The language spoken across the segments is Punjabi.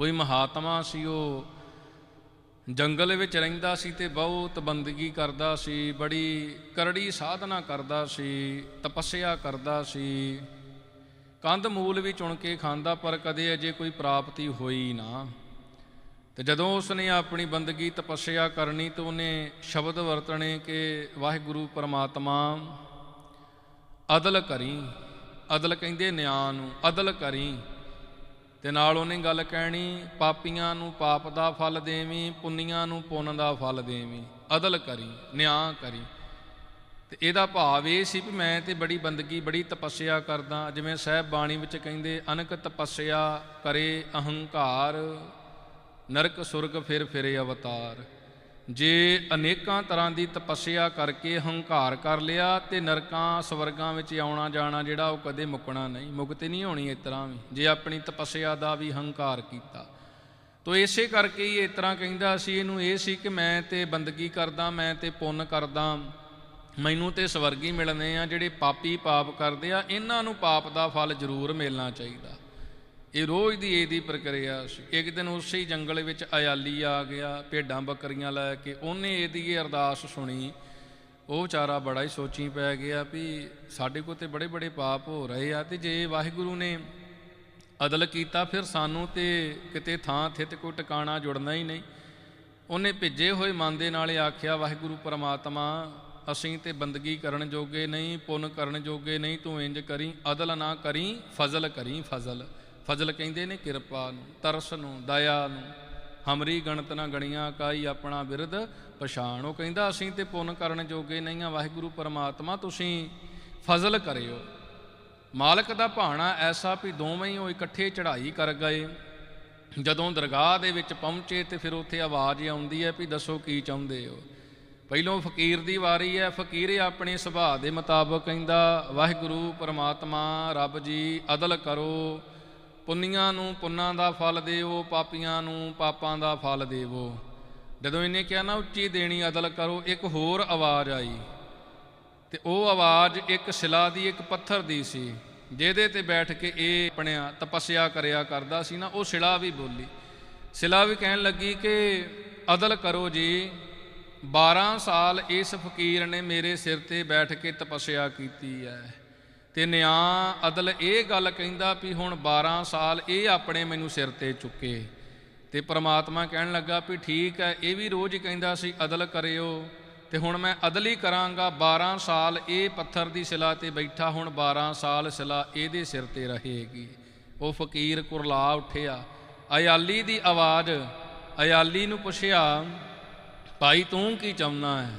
ਕੋਈ ਮਹਾਤਮਾ ਸੀ ਉਹ, ਜੰਗਲ ਵਿੱਚ ਰਹਿੰਦਾ ਸੀ ਤੇ ਬਹੁਤ ਬੰਦਗੀ ਕਰਦਾ ਸੀ, ਬੜੀ ਕਰੜੀ ਸਾਧਨਾ ਕਰਦਾ ਸੀ, ਤਪੱਸਿਆ ਕਰਦਾ ਸੀ। ਕੰਧ ਮੂਲ ਵੀ ਚੁਣ ਕੇ ਖਾਂਦਾ, ਪਰ ਕਦੇ ਅਜੇ ਕੋਈ ਪ੍ਰਾਪਤੀ ਹੋਈ ਨਾ। ਤੇ ਜਦੋਂ ਉਸਨੇ ਆਪਣੀ ਬੰਦਗੀ ਤਪੱਸਿਆ ਕਰਨੀ, ਤਾਂ ਉਹਨੇ ਸ਼ਬਦ ਵਰਤਣੇ ਕਿ ਵਾਹਿਗੁਰੂ ਪਰਮਾਤਮਾ, ਅਦਲ ਕਰੀ, ਅਦਲ ਕਹਿੰਦੇ ਨਿਆਂ ਨੂੰ, ਅਦਲ ਕਰੀ। ਤੇ ਨਾਲ ਉਹਨੇ ਗੱਲ ਕਹਿਣੀ, ਪਾਪੀਆਂ ਨੂੰ ਪਾਪ ਦਾ ਫਲ ਦੇਵੀਂ, ਪੁੰਨੀਆਂ ਨੂੰ ਪੁੰਨ ਦਾ ਫਲ ਦੇਵੀਂ, ਅਦਲ ਕਰੀ, ਨਿਆਂ ਕਰੀ। ਤੇ ਇਹਦਾ ਭਾਵ ਇਹ ਸੀ ਵੀ ਮੈਂ ਤੇ ਬੜੀ ਬੰਦਗੀ, ਬੜੀ ਤਪੱਸਿਆ ਕਰਦਾ, ਜਿਵੇਂ ਸਹਿਬ ਬਾਣੀ ਵਿੱਚ ਕਹਿੰਦੇ, ਅਨਕ ਤਪੱਸਿਆ ਕਰੇ ਅਹੰਕਾਰ, ਨਰਕ ਸੁਰਗ ਫਿਰ ਫਿਰੇ ਅਵਤਾਰ। ਜੇ ਅਨੇਕਾਂ ਤਰ੍ਹਾਂ ਦੀ ਤਪੱਸਿਆ ਕਰਕੇ ਹੰਕਾਰ ਕਰ ਲਿਆ ਤੇ ਨਰਕਾਂ, ਸਵਰਗਾਂ ਵਿੱਚ ਆਉਣਾ ਜਾਣਾ ਜਿਹੜਾ ਉਹ ਕਦੇ ਮੁੱਕਣਾ ਨਹੀਂ, ਮੁਕਤੀ ਨਹੀਂ ਹੋਣੀ ਇਸ ਤਰ੍ਹਾਂ ਵੀ। ਜੇ ਆਪਣੀ ਤਪੱਸਿਆ ਦਾ ਵੀ ਹੰਕਾਰ ਕੀਤਾ। ਤੋ ਇਸੇ ਕਰਕੇ ਹੀ ਇਸ ਤਰ੍ਹਾਂ ਕਹਿੰਦਾ ਸੀ, ਇਹਨੂੰ ਇਹ ਸੀ ਕਿ ਮੈਂ ਤੇ ਬੰਦਗੀ ਕਰਦਾ, ਮੈਂ ਤੇ ਪੁੰਨ ਕਰਦਾ, ਮੈਨੂੰ ਤੇ ਸਵਰਗੀ ਮਿਲਣੇ ਆ, ਜਿਹੜੇ ਪਾਪੀ ਪਾਪ ਕਰਦੇ ਆ, ਇਹਨਾਂ ਨੂੰ ਪਾਪ ਦਾ ਫਲ ਜ਼ਰੂਰ ਮਿਲਣਾ ਚਾਹੀਦਾ। ਇਹ ਰੋਜ਼ ਦੀ ਇਹਦੀ ਪ੍ਰਕਿਰਿਆ ਸੀ। ਇੱਕ ਦਿਨ ਉਸੇ ਹੀ ਜੰਗਲ ਵਿੱਚ ਅਯਾਲੀ ਆ ਗਿਆ, ਭੇਡਾਂ ਬੱਕਰੀਆਂ ਲੈ ਕੇ। ਉਹਨੇ ਇਹਦੀ ਇਹ ਅਰਦਾਸ ਸੁਣੀ। ਉਹ ਵਿਚਾਰਾ ਬੜਾ ਹੀ ਸੋਚੀ ਪੈ ਗਿਆ ਵੀ ਸਾਡੇ ਕੋਲ ਤੇ ਬੜੇ ਬੜੇ ਪਾਪ ਹੋ ਰਹੇ ਆ ਤੇ ਜੇ ਵਾਹਿਗੁਰੂ ਨੇ ਅਦਲ ਕੀਤਾ, ਫਿਰ ਸਾਨੂੰ ਤੇ ਕਿਤੇ ਥਾਂ ਥਿਤ ਕੋਈ ਟਿਕਾਣਾ ਜੁੜਨਾ ਹੀ ਨਹੀਂ। ਉਹਨੇ ਭਿੱਜੇ ਹੋਏ ਮਨ ਦੇ ਨਾਲ ਆਖਿਆ, ਵਾਹਿਗੁਰੂ ਪਰਮਾਤਮਾ, ਅਸੀਂ ਤੇ ਬੰਦਗੀ ਕਰਨ ਜੋਗੇ ਨਹੀਂ, ਪੁੰਨ ਕਰਨ ਜੋਗੇ ਨਹੀਂ, ਤੂੰ ਇੰਜ ਕਰੀ, ਅਦਲ ਨਾ ਕਰੀ, ਫਜ਼ਲ ਕਰੀ ਫਜ਼ਲ। ਫਜ਼ਲ ਕਹਿੰਦੇ ਨੇ ਕਿਰਪਾ ਨੂੰ, ਤਰਸ ਨੂੰ, ਦਇਆ ਨੂੰ। ਹਮਰੀ ਗਣਤ ਨਾ ਗਣੀਆਂ, ਕਾਈ ਆਪਣਾ ਬਿਰਧ ਪਛਾਣ। ਉਹ ਕਹਿੰਦਾ, ਅਸੀਂ ਤੇ ਪੁੰਨ ਕਰਨ ਜੋਗੇ ਨਹੀਂ ਆ ਵਾਹਿਗੁਰੂ ਪਰਮਾਤਮਾ, ਤੁਸੀਂ ਫਜ਼ਲ ਕਰਿਓ। ਮਾਲਕ ਦਾ ਭਾਣਾ ਐਸਾ ਵੀ ਦੋਵੇਂ ਹੀ ਉਹ ਇਕੱਠੇ ਚੜ੍ਹਾਈ ਕਰ ਗਏ। ਜਦੋਂ ਦਰਗਾਹ ਦੇ ਵਿੱਚ ਪਹੁੰਚੇ ਤੇ ਫਿਰ ਉੱਥੇ ਆਵਾਜ਼ ਆਉਂਦੀ ਹੈ ਵੀ ਦੱਸੋ ਕੀ ਚਾਹੁੰਦੇ ਹੋ? ਪਹਿਲੋਂ ਫਕੀਰ ਦੀ ਵਾਰੀ ਹੈ। ਫਕੀਰ ਆਪਣੇ ਸੁਭਾਅ ਦੇ ਮੁਤਾਬਕ ਕਹਿੰਦਾ, ਵਾਹਿਗੁਰੂ ਪਰਮਾਤਮਾ, ਰੱਬ ਜੀ, ਅਦਲ ਕਰੋ। ਪੁੰਨੀਆਂ ਨੂੰ ਪੁੰਨਾਂ ਦਾ ਫਲ ਦੇਵੋ, ਪਾਪੀਆਂ ਨੂੰ ਪਾਪਾਂ ਦਾ ਫਲ ਦੇਵੋ। ਜਦੋਂ ਇਹਨੇ ਕਿਹਾ ਨਾ, ਉੱਚੀ ਦੇਣੀ ਅਦਲ ਕਰੋ, ਇੱਕ ਹੋਰ ਆਵਾਜ਼ ਆਈ। ਤੇ ਉਹ ਆਵਾਜ਼ ਇੱਕ ਸਿਲਾ ਦੀ, ਇੱਕ ਪੱਥਰ ਦੀ ਸੀ, ਜਿਹਦੇ ਤੇ ਬੈਠ ਕੇ ਇਹ ਆਪਣਿਆ ਤਪੱਸਿਆ ਕਰਿਆ ਕਰਦਾ ਸੀ ਨਾ, ਉਹ ਸਿਲਾ ਵੀ ਬੋਲੀ। ਸਿਲਾ ਵੀ ਕਹਿਣ ਲੱਗੀ ਕਿ, ਅਦਲ ਕਰੋ ਜੀ 12 ਸਾਲ ਇਸ ਫਕੀਰ ਨੇ ਮੇਰੇ ਸਿਰ ਤੇ ਬੈਠ ਕੇ ਤਪੱਸਿਆ ਕੀਤੀ ਹੈ। ਤੇ ਨਿਆਂ ਅਦਲ ਇਹ ਗੱਲ ਕਹਿੰਦਾ ਵੀ ਹੁਣ 12 ਸਾਲ ਇਹ ਆਪਣੇ ਮੈਨੂੰ ਸਿਰ ਤੇ ਚੁੱਕੇ। ਤੇ ਪ੍ਰਮਾਤਮਾ ਕਹਿਣ ਲੱਗਾ ਵੀ ਠੀਕ ਹੈ, ਇਹ ਵੀ ਰੋਜ਼ ਕਹਿੰਦਾ ਸੀ, ਅਦਲ ਕਰਿਓ। ਤੇ ਹੁਣ ਮੈਂ ਅਦਲ ਹੀ ਕਰਾਂਗਾ 12 ਸਾਲ ਇਹ ਪੱਥਰ ਦੀ ਸਿਲਾ ਤੇ ਬੈਠਾ, ਹੁਣ 12 ਸਾਲ ਸਿਲਾ ਇਹਦੇ ਸਿਰ ਤੇ ਰਹੇਗੀ। ਉਹ ਫਕੀਰ ਕੁਰਲਾ ਉੱਠਿਆ, ਅਯਾਲੀ ਦੀ ਆਵਾਜ਼, ਅਯਾਲੀ ਨੂੰ ਪੁੱਛਿਆ, ਭਾਈ ਤੂੰ ਕੀ ਚਾਹੁੰਦਾ ਹੈ?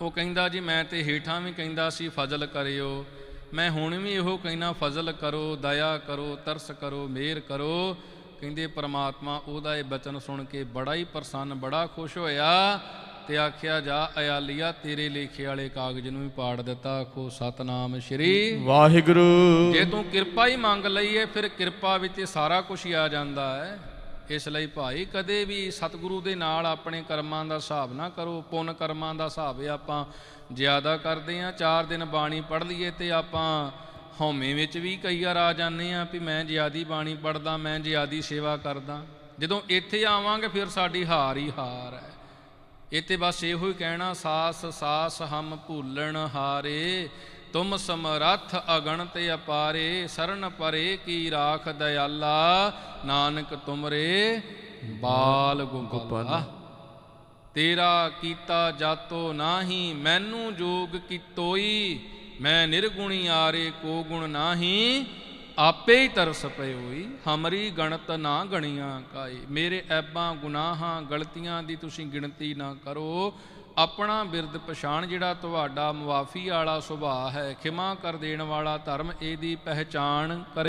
ਉਹ ਕਹਿੰਦਾ, ਜੀ ਮੈਂ ਤੇ ਹੀਠਾਂ ਵੀ ਕਹਿੰਦਾ ਸੀ, ਫਜ਼ਲ ਕਰਿਓ। ਮੈਂ ਹੁਣ ਵੀ ਇਹੋ ਕਹਿਣਾ ਫਜ਼ਲ ਕਰੋ ਦਇਆ ਕਰੋ ਤਰਸ ਕਰੋ ਮਿਹਰ ਕਰੋ। ਕਹਿੰਦੇ ਪ੍ਰਮਾਤਮਾ ਉਹਦਾ ਇਹ ਬਚਨ ਸੁਣ ਕੇ ਬੜਾ ਹੀ ਪ੍ਰਸੰਨ ਬੜਾ ਖੁਸ਼ ਹੋਇਆ ਤੇ ਆਖਿਆ ਜਾ ਅਯਾਲੀਆ ਤੇਰੇ ਲੇਖੇ ਵਾਲੇ ਕਾਗਜ਼ ਨੂੰ ਵੀ ਪਾੜ ਦਿੱਤਾ ਆਖੋ ਸਤਨਾਮ ਸ਼੍ਰੀ ਵਾਹਿਗੁਰੂ। ਜੇ ਤੂੰ ਕਿਰਪਾ ਹੀ ਮੰਗ ਲਈ ਹੈ ਫਿਰ ਕਿਰਪਾ ਵਿੱਚ ਸਾਰਾ ਕੁਝ ਆ ਜਾਂਦਾ ਹੈ। ਇਸ ਲਈ ਭਾਈ, ਕਦੇ ਵੀ ਸਤਿਗੁਰੂ ਦੇ ਨਾਲ ਆਪਣੇ ਕਰਮਾਂ ਦਾ ਹਿਸਾਬ ਨਾ ਕਰੋ। ਪੁੰਨ ਕਰਮਾਂ ਦਾ ਹਿਸਾਬ ਆਪਾਂ ਜ਼ਿਆਦਾ ਕਰਦੇ ਆ ਚਾਰ ਦਿਨ ਬਾਣੀ ਪੜ੍ਹ ਲਈਏ ਤੇ ਆਪਾਂ ਹਉਮੈ ਵਿੱਚ ਵੀ ਕਈ ਵਾਰ ਆ ਜਾਂਦੇ ਆ ਵੀ ਮੈਂ ਜਿਆਦੀ ਬਾਣੀ ਪੜ੍ਹਦਾ, ਮੈਂ ਜਿਆਦੀ ਸੇਵਾ ਕਰਦਾ। ਜਦੋਂ ਇੱਥੇ ਆਵਾਂਗੇ ਫਿਰ ਸਾਡੀ ਹਾਰ ਹੀ ਹਾਰ ਹੈ। ਇੱਥੇ ਬਸ ਇਹੋ ਹੀ ਕਹਿਣਾ, ਸਾਸ ਸਾਸ ਹਮ ਭੁੱਲਣ ਹਾਰੇ। ਤੁਮ ਸਮਰੱਥ ਅਗਣਤ ਅਪਾਰੇ ਸਰਨ ਪਰੇ ਕੀ ਰਾਖ ਦਇਆਲਾ ਨਾਨਕ ਤੁਮਰੇ ਬਾਲ ਗੋਪਾਲਾ। ਤੇਰਾ ਕੀਤਾ ਜਾਤੋ ਨਾਹੀ ਮੈਨੂੰ ਜੋਗ ਕੀਤੋਈ ਮੈਂ ਨਿਰਗੁਣੀ ਆਰੇ ਕੋ ਗੁਣ ਨਾਹੀ ਆਪੇ ਹੀ ਤਰਸ ਪਇਓਈ ਹਮਰੀ ਗਣਤ ਨਾ ਗਣੀਆਂ ਕਾਈ ਮੇਰੇ ਐਬਾਂ ਗੁਨਾਹਾਂ, ਗਲਤੀਆਂ ਦੀ ਤੁਸੀਂ ਗਿਣਤੀ ਨਾ ਕਰੋ। ਆਪਣਾ ਬਿਰਦ ਪਛਾਣ ਜਿਹੜਾ ਤੁਹਾਡਾ ਮੁਆਫੀ ਵਾਲਾ ਸੁਭਾਅ ਹੈ, ਖਿਮਾ ਕਰ ਦੇਣ ਵਾਲਾ ਧਰਮ, ਇਹਦੀ ਪਹਿਚਾਣ ਕਰੇ।